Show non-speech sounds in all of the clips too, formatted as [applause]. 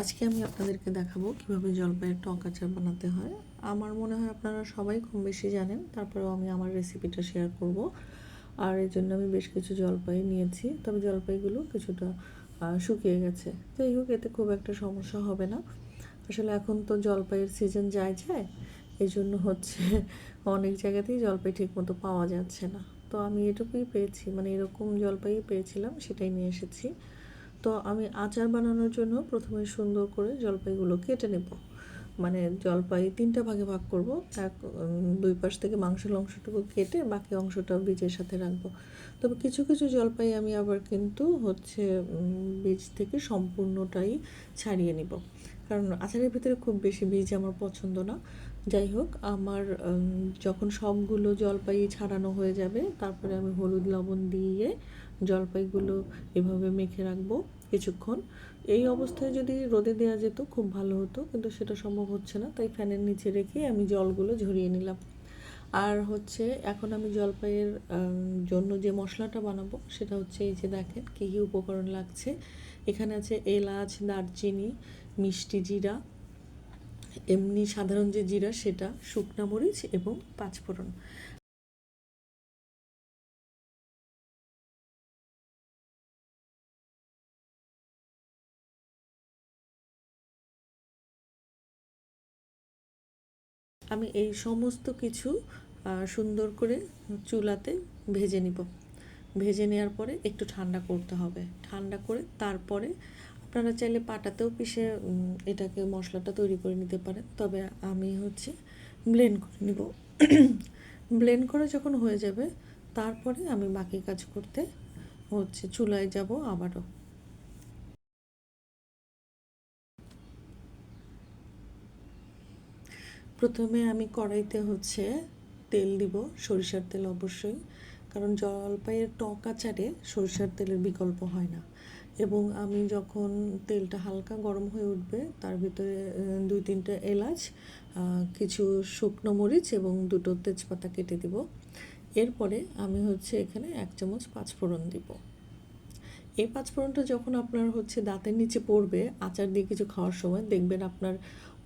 আজকে আমি আপনাদেরকে দেখাবো কীভাবে জলপাইয়ের টক আচার বানাতে হয়। আমার মনে হয় আপনারা সবাই কম বেশি জানেন, তারপরেও আমি আমার রেসিপিটা শেয়ার করব। আর এর জন্য আমি বেশ কিছু জলপাই নিয়েছি, তবে জলপাইগুলো কিছুটা শুকিয়ে গেছে। যাই হোক, এতে খুব একটা সমস্যা হবে না। আসলে এখন তো জলপাইয়ের সিজন যায় যায়, এই জন্য হচ্ছে [laughs] অনেক জায়গাতেই জলপাই ঠিকমতো পাওয়া যাচ্ছে না। তো আমি এটুকুই পেয়েছি মানে এরকম জলপাই পেয়েছিলাম, সেটাই নিয়ে এসেছি। তো আমি আচার বানানোর জন্য প্রথমে সুন্দর করে জলপাইগুলো কেটে নেব। মানে জলপাই তিনটা ভাগে ভাগ করব। এক দুই পাশ থেকে মাংসের অংশটুকু কেটে বাকি অংশটা বীজের সাথে রাখব। তবে কিছু কিছু জলপাই আমি আবার কিন্তু হচ্ছে বীজ থেকে সম্পূর্ণটাই ছাড়িয়ে নিব। কারণ আচারের ভিতরে খুব বেশি বীজ আমার পছন্দ না। যাই হোক, আমার যখন সবগুলো জলপাই ছাড়ানো হয়ে যাবে, তারপরে আমি হলুদ, লবণ দিয়ে জলপাইগুলো এভাবে মেখে রাখব কিছুক্ষণ। এই অবস্থায় যদি রোদে দেওয়া যেত খুব ভালো হতো, কিন্তু সেটা সম্ভব হচ্ছে না, তাই ফ্যানের নিচে রেখে আমি জলগুলো ঝরিয়ে নিলাম। আর হচ্ছে এখন আমি জলপাইয়ের জন্য যে মশলাটা বানাবো সেটা হচ্ছে এই যে দেখেন কী কী উপকরণ লাগছে। এখানে আছে এলাচ, দারচিনি, মিষ্টি জিরা, এমনি সাধারণ যে জিরা সেটা, শুকনা মরিচ এবং পাঁচফোড়ন। আমি এই সমস্ত কিছু সুন্দর করে চুলাতে ভেজে নিব। ভেজে নেওয়ার পরে একটু ঠান্ডা করতে হবে। ঠান্ডা করে তারপরে আপনারা চাইলে পাটাতেও পিষে এটাকে মশলাটা তৈরি করে নিতে পারেন। তবে আমি হচ্ছে ব্লেন্ড করে নিব। ব্লেন্ড করে যখন হয়ে যাবে, তারপরে আমি বাকি কাজ করতে হচ্ছে চুলায় যাব আবারও। প্রথমে আমি কড়াইতে হচ্ছে তেল দিব, সরিষার তেল অবশ্যই, কারণ জলপাইয়ের টক আচারে সরিষার তেলের বিকল্প হয় না। এবং আমি যখন তেলটা হালকা গরম হয়ে উঠবে, তার ভিতরে দুই তিনটে এলাচ কিছু শুকনো মরিচ এবং দুটো তেজপাতা কেটে দিব। এরপরে আমি হচ্ছে এখানে এক চামচ পাঁচফোড়ন দিব। এই পাঁচফোড়নটা যখন আপনার হচ্ছে দাঁতের নিচে পড়বে, আচার দিয়ে কিছু খাওয়ার সময় দেখবেন আপনার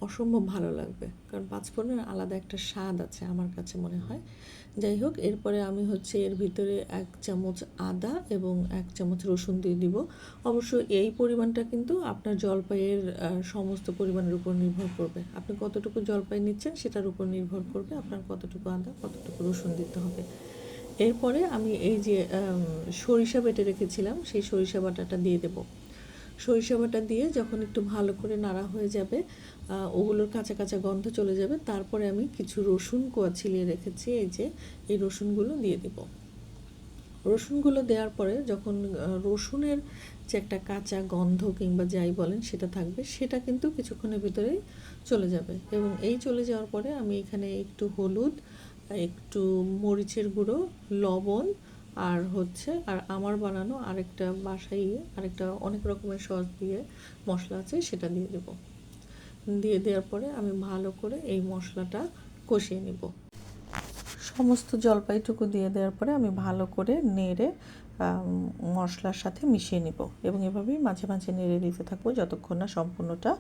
অসম্ভব ভালো লাগবে। কারণ পাঁচফোড়নের আলাদা একটা স্বাদ আছে আমার কাছে মনে হয়। যাই হোক, এরপরে আমি হচ্ছে এর ভিতরে এক চামচ আদা এবং এক চামচ রসুন দিয়ে দিব। অবশ্য এই পরিমাণটা কিন্তু আপনার জলপাইয়ের সমস্ত পরিমাণের উপর নির্ভর করবে। আপনি কতটুকু জলপাই নিচ্ছেন সেটার উপর নির্ভর করবে। আপনার কতটুকু আদা, কতটুকু রসুন দিতে হবে। এরপরে আমি এই যে সরিষা বেটে রেখেছিলাম, সেই সরিষা বাটাটা দিয়ে দেব। সরিষা বাটা দিয়ে যখন একটু ভালো করে নাড়া হয়ে যাবে ওগুলোর কাঁচা কাঁচা গন্ধ চলে যাবে, তারপরে আমি কিছু রসুন কোয়া ছিলিয়ে রেখেছি, এই যে, এই রসুনগুলো দিয়ে দেব। রসুনগুলো দেওয়ার পরে যখন রসুনের যে একটা কাঁচা গন্ধ কিংবা যাই বলেন সেটা থাকবে, সেটা কিন্তু কিছুক্ষণের ভিতরেই চলে যাবে। এবং এই চলে যাওয়ার পরে আমি এখানে একটু হলুদ একটু মরিচের গুঁড়ো, লবণ আর হচ্ছে, আর আমার বানানো আরেকটা বাসাই আরেকটা অনেক রকমের সস দিয়ে মশলা আছে, সেটা দিয়ে দেব। দিয়ে দেওয়ার পরে আমি ভালো করে এই মশলাটা কষিয়ে নেব। সমস্ত জলপাইটুকু দিয়ে দেওয়ার পরে আমি ভালো করে নেড়ে মশলার সাথে মিশিয়ে নিব এবং এভাবেই মাঝে মাঝে নেড়ে দিতে থাকব যতক্ষণ না সম্পূর্ণটা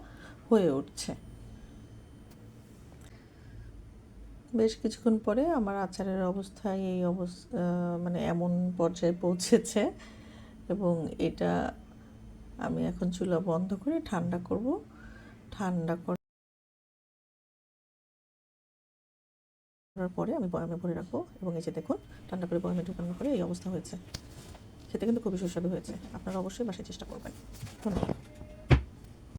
হয়ে উঠছে। বেশ কিছুক্ষণ পরে আমার আচারের অবস্থা এই অবস্থা মানে এমন পর্যায়ে পৌঁছেছে এবং এটা আমি এখন চুলা বন্ধ করে ঠান্ডা করব। ঠান্ডা করার পরে আমি বয়ামে ভরে রাখব এবং এই যে দেখুন, ঠান্ডা করে বয়ামে ঢুকানোর পরে এই অবস্থা হয়েছে। খেতে কিন্তু খুবই সুস্বাদু হয়েছে। আপনারা অবশ্যই বাসায় চেষ্টা করবেন। ধন্যবাদ।